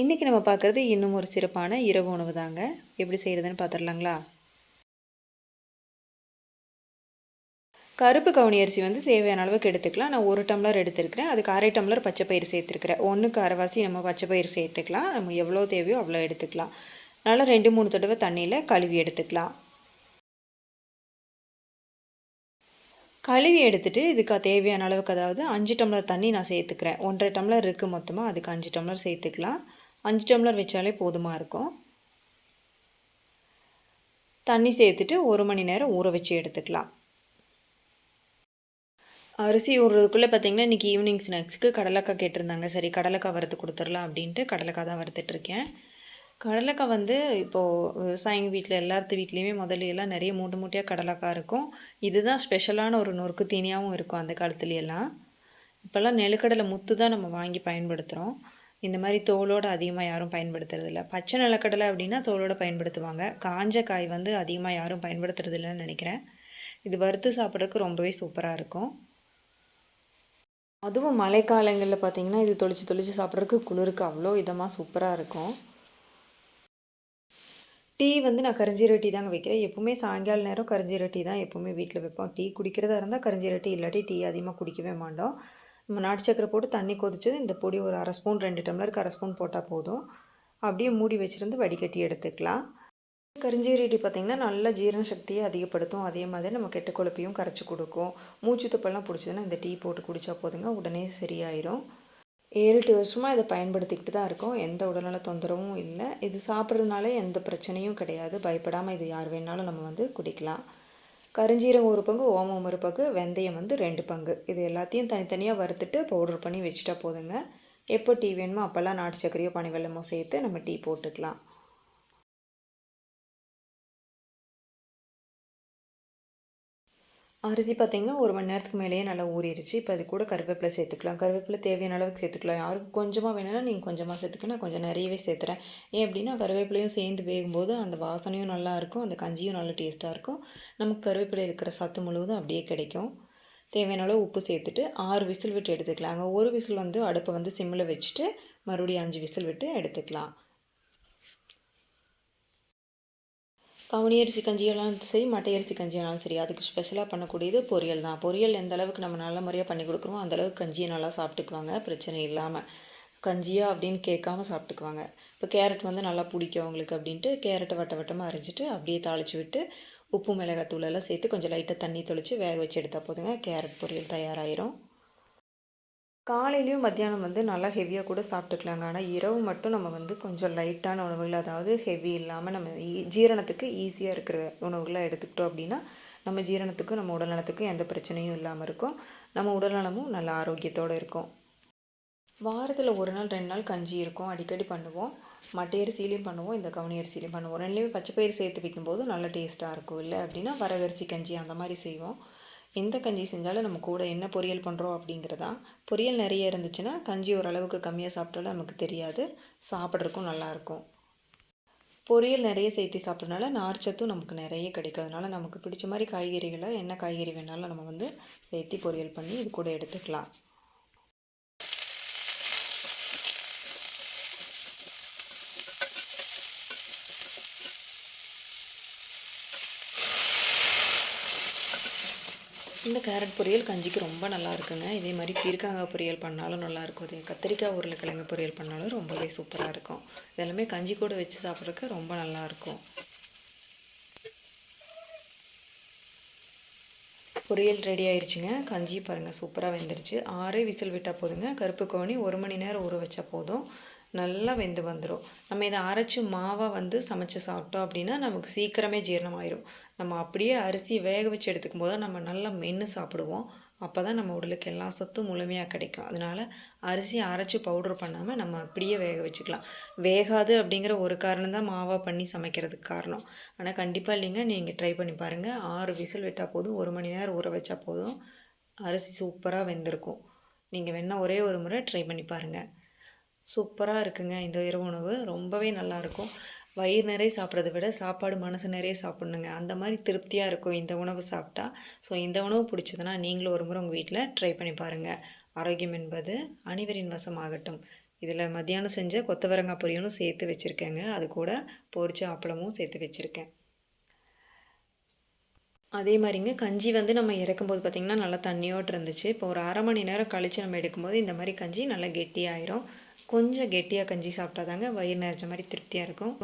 இன்றைக்கி நம்ம பார்க்குறது இன்னும் ஒரு சிறப்பான இரவு உணவு தாங்க எப்படி செய்கிறதுன்னு பார்த்துடலாங்களா? கருப்பு கவுனி அரிசி வந்து தேவையான அளவுக்கு எடுத்துக்கலாம். நான் ஒரு டம்ளர் எடுத்துருக்கிறேன். அதுக்கு அரை டம்ளர் பச்சை பயிர் சேர்த்துருக்கிறேன் ஒன்றுக்கு அரைவாசி நம்ம பச்சை பயிர் சேர்த்துக்கலாம். நம்ம எவ்வளோ தேவையோ அவ்வளோ எடுத்துக்கலாம். நல்லா ரெண்டு மூணு தடவை தண்ணியில் கழுவி எடுத்துக்கலாம். கழுவி எடுத்துகிட்டு இதுக்கு தேவையான அளவுக்கு அதாவது அஞ்சு டம்ளர் தண்ணி நான் சேர்த்துக்கிறேன். ஒன்றரை டம்ளர் இருக்குது மொத்தமாக அதுக்கு அஞ்சு டம்ளர் சேர்த்துக்கலாம். அஞ்சு டம்ளர் வச்சாலே போதுமாக இருக்கும். தண்ணி சேர்த்துட்டு ஒரு மணி நேரம் ஊற வச்சு எடுத்துக்கலாம். அரிசி ஊறுறதுக்குள்ளே பார்த்தீங்கன்னா இன்றைக்கி ஈவினிங் ஸ்நாக்ஸுக்கு கடலைக்காய் கேட்டிருந்தாங்க. சரி கடலைக்காய் வறுத்து கொடுத்துடலாம் அப்படின்ட்டு கடலைக்காய் தான் வறுத்துட்ருக்கேன் கடலைக்காய் வந்து இப்போது விவசாயிங்க வீட்டில் எல்லாத்து வீட்லேயுமே முதல்ல எல்லாம் நிறைய மூட்டை மூட்டையாக கடலைக்காய் இருக்கும். இதுதான் ஸ்பெஷலான ஒரு நொறுக்கு தீனியாகவும் இருக்கும் அந்த காலத்துலையெல்லாம். இப்போல்லாம் நெலுக்கடலை முத்து தான் நம்ம வாங்கி பயன்படுத்துகிறோம் இந்த மாதிரி தோலோடு அதிகமாக யாரும் பயன்படுத்துறதில்ல பச்சை நிலக்கடலை அப்படின்னா தோலோடு பயன்படுத்துவாங்க. காஞ்ச காய் வந்து அதிகமாக யாரும் பயன்படுத்துறதில்லன்னு நினைக்கிறேன். இது வறுத்து சாப்பிட்றதுக்கு ரொம்பவே சூப்பராக இருக்கும். அதுவும் மழைக்காலங்களில் பார்த்திங்கன்னா இது தொளிச்சு தொளிச்சு சாப்பிட்றதுக்கு குளிருக்கு. அவ்வளோ இதமாக சூப்பராக இருக்கும். டீ வந்து நான் கரிஞ்சீரக டீ தாங்க வைக்கிறேன். எப்போவுமே சாயங்கால நேரம் கரிஞ்சீரக டீ தான் எப்போவுமே வீட்டில் வைப்போம். டீ குடிக்கிறதா இருந்தால் கரிஞ்சீரக டீ இல்லாட்டி டீ அதிகமாக குடிக்கவே மாட்டோம். நம்ம நாட்டு சக்கரை போட்டு தண்ணி கொதிச்சது இந்த பொடி ஒரு அரை ஸ்பூன் ரெண்டு டம்ளருக்கு அரை ஸ்பூன் போட்டால் போதும். அப்படியே மூடி வச்சுருந்து வடிகட்டி எடுத்துக்கலாம். கரிஞ்சீரடி பார்த்திங்கன்னா நல்ல ஜீரண சக்தியை அதிகப்படுத்தும். அதே மாதிரி நம்ம கெட்ட கொழுப்பையும் கரைச்சி கொடுக்கும். மூச்சு துப்பெல்லாம் பிடிச்சதுன்னா இந்த டீ போட்டு குடித்தா போதுங்க. உடனே சரியாயிரும். ஏழு எட்டு வருஷமாக இதை பயன்படுத்திக்கிட்டு தான் இருக்கோம். எந்த உடல்நல தொந்தரவும் இல்லை. இது சாப்பிட்றதுனால எந்த பிரச்சனையும் கிடையாது. பயப்படாமல் இது யார் வேணாலும் நம்ம வந்து குடிக்கலாம். கருஞ்சீரகம் ஒரு பங்கு ஓமம் ஒரு பங்கு வெந்தயம் வந்து ரெண்டு பங்கு. இது எல்லாத்தையும் தனித்தனியாக வறுத்துட்டு பவுடர் பண்ணி வச்சுட்டா போதுங்க. எப்போ டீ வேணுமோ அப்போல்லாம் நாட்டு சர்க்கரையோ பனி வெள்ளமோ சேர்த்து நம்ம டீ போட்டுக்கலாம். அரிசி பார்த்திங்கன்னா ஒரு மணி நேரத்துக்கு மேலேயே நல்லா ஊறிடுச்சு இப்போ அது கூட கருவேப்பிலை சேர்த்துக்கலாம். கருவேப்பிலை தேவையான அளவுக்கு சேர்த்துக்கலாம். யாருக்கு கொஞ்சமாக வேணும்னா நீங்கள் கொஞ்சமாக சேர்த்துக்க நான் கொஞ்சம் நிறையவே சேர்த்துறேன். ஏன் அப்படின்னா கருவேப்பிலையும் சேர்ந்து வேகும்போது அந்த வாசனையும் நல்லாயிருக்கும் அந்த கஞ்சியும் நல்லா டேஸ்ட்டாக இருக்கும். நமக்கு கருவேப்பிலை இருக்கிற சத்து முழுவதும் அப்படியே கிடைக்கும். தேவையான அளவு உப்பு சேர்த்துட்டு ஆறு விசில் விட்டு எடுத்துக்கலாங்க ஒரு விசில் வந்து அடுப்பை வந்து சிம்மில் வச்சுட்டு மறுபடியும் அஞ்சு விசில் விட்டு எடுத்துக்கலாம். கவுனி அரிசி கஞ்சியாலும் சரி மட்டை அரிசி கஞ்சியாலும் சரி அதுக்கு ஸ்பெஷலாக பண்ணக்கூடியது பொரியல் தான். பொரியல் எந்த அளவுக்கு நம்ம நல்ல முறையாக பண்ணி கொடுக்குறோமோ அந்தளவுக்கு கஞ்சியை நல்லா சாப்பிட்டுக்குவாங்க. பிரச்சனை இல்லாமல் கஞ்சியா அப்படின்னு கேட்காம சாப்பிட்டுக்குவாங்க. இப்போ கேரட் வந்து நல்லா பிடிக்கும் அவங்களுக்கு அப்படின்ட்டு கேரட்டை வட்ட வட்டமாக அரைஞ்சிட்டு அப்படியே தாளித்து விட்டு உப்பு மிளகாத்தூள் எல்லாம் சேர்த்து கொஞ்சம் லைட்டாக தண்ணி தொளித்து வேக வச்சு எடுத்தால் போதுங்க. கேரட் பொரியல் தயாராகிரும் காலையிலையும் மத்தியானம் வந்து நல்லா ஹெவியாக கூட சாப்பிட்டுக்கலாங்க. ஆனால் இரவு மட்டும் நம்ம வந்து கொஞ்சம் லைட்டான உணவுகள் அதாவது ஹெவி இல்லாமல் நம்ம ஜீரணத்துக்கு ஈஸியாக இருக்கிற உணவுகளை எடுத்துக்கிட்டோம் அப்படின்னா நம்ம ஜீரணத்துக்கும் நம்ம உடல்நலத்துக்கும் எந்த பிரச்சனையும் இல்லாமல் இருக்கும். நம்ம உடல்நலமும் நல்ல ஆரோக்கியத்தோடு இருக்கும். வாரத்தில் ஒரு நாள் ரெண்டு நாள் கஞ்சி இருக்கும். அடிக்கடி பண்ணுவோம். மட்டை அரிசிலையும் பண்ணுவோம். இந்த கவுனி அரிசிலையும் பண்ணுவோம். ரெண்டுலேயுமே பச்சை பயிர் சேர்த்து வைக்கும்போது நல்ல டேஸ்ட்டாக இருக்கும். இல்லை அப்படின்னா வரகரிசி கஞ்சி அந்த மாதிரி செய்வோம். எந்த கஞ்சி செஞ்சாலும் நம்ம கூட என்ன பொரியல் பண்ணுறோம் அப்படிங்கிறதா பொரியல் நிறைய இருந்துச்சுன்னா கஞ்சி ஓரளவுக்கு கம்மியாக சாப்பிட்டாலும் நமக்கு தெரியாது. சாப்பிட்றதுக்கும் நல்லாயிருக்கும் பொரியல் நிறைய சேர்த்து சாப்பிட்றதுனால நார்ச்சத்தும் நமக்கு நிறைய கிடைக்கும். அதனால் நமக்கு பிடிச்ச மாதிரி காய்கறிகளை என்ன காய்கறி வேணாலும் நம்ம வந்து சேர்த்து பொரியல் பண்ணி இது கூட எடுத்துக்கலாம். இந்த கேரட் பொரியல் கஞ்சிக்கு ரொம்ப நல்லா இருக்குங்க. இதே மாதிரி பீர்க்காங்காய் பொரியல் பண்ணாலும் நல்லாயிருக்கும் அதே கத்திரிக்காய் உருளைக்கிழங்கு பொரியல் பண்ணாலும் ரொம்பவே சூப்பராக இருக்கும். இதெல்லாமே கஞ்சி கூட வச்சு சாப்பிட்றதுக்கு ரொம்ப நல்லாயிருக்கும் பொரியல் ரெடி ஆயிடுச்சுங்க கஞ்சி பாருங்கள் சூப்பராக வெந்துருச்சு. ஆறே விசில் விட்டால் போதுங்க. கருப்பு கோணி ஒரு மணி நேரம் ஊற வச்சா போதும். நல்லா வெந்து வந்துடும் நம்ம இதை அரைச்சி மாவாக வந்து சமைச்சு சாப்பிட்டோம் அப்படின்னா நமக்கு சீக்கிரமே ஜீரணமாயிடும் நம்ம அப்படியே அரிசி வேக வச்சு எடுத்துக்கும் போது நம்ம நல்லா மென்று சாப்பிடுவோம். அப்போ தான் நம்ம உடலுக்கு எல்லா சத்தும் முழுமையாக கிடைக்கும். அதனால் அரிசி அரைச்சி பவுட்ரு பண்ணாமல் நம்ம அப்படியே வேக வச்சுக்கலாம். வேகாது அப்படிங்கிற ஒரு காரணம் தான் மாவாக பண்ணி சமைக்கிறதுக்கு காரணம். ஆனால் கண்டிப்பாக இல்லைங்க. நீங்கள் ட்ரை பண்ணி பாருங்கள் ஆறு விசில் விட்டால் போதும். ஒரு மணி நேரம் ஊற வச்சா போதும். அரிசி சூப்பராக வெந்திருக்கும். நீங்கள் வேணால் ஒரே ஒரு முறை ட்ரை பண்ணி பாருங்கள் சூப்பராக இருக்குங்க இந்த இரவு உணவு. ரொம்பவே நல்லாயிருக்கும். வயிறு நிறைய சாப்பிட்றத விட சாப்பாடு மனசு நிறைய சாப்பிட்ணுங்க. அந்த மாதிரி திருப்தியாக இருக்கும் இந்த உணவு சாப்பிட்டா. ஸோ இந்த உணவு பிடிச்சதுன்னா நீங்களும் ஒரு முறை உங்கள் வீட்டில் ட்ரை பண்ணி பாருங்கள் ஆரோக்கியம் என்பது அனைவரின் வசமாகட்டும். இதில் மத்தியானம் செஞ்ச கொத்தவரங்காய் பொரியலும் சேர்த்து வச்சுருக்கேங்க. அது கூட பொரிச்ச அப்பளமும் சேர்த்து வச்சுருக்கேன். அதே மாதிரிங்க கஞ்சி வந்து நம்ம இறக்கும்போது பார்த்திங்கன்னா நல்லா தண்ணியோடு இருந்துச்சு. இப்போ ஒரு அரை மணி நேரம் கழித்து நம்ம எடுக்கும்போது இந்த மாதிரி கஞ்சி நல்லா கெட்டியாயிரும். கொஞ்சம் கெட்டியாக கஞ்சி சாப்பிட்டா தாங்க வயிறு நிறைஞ்ச மாதிரி திருப்தியாக இருக்கும்.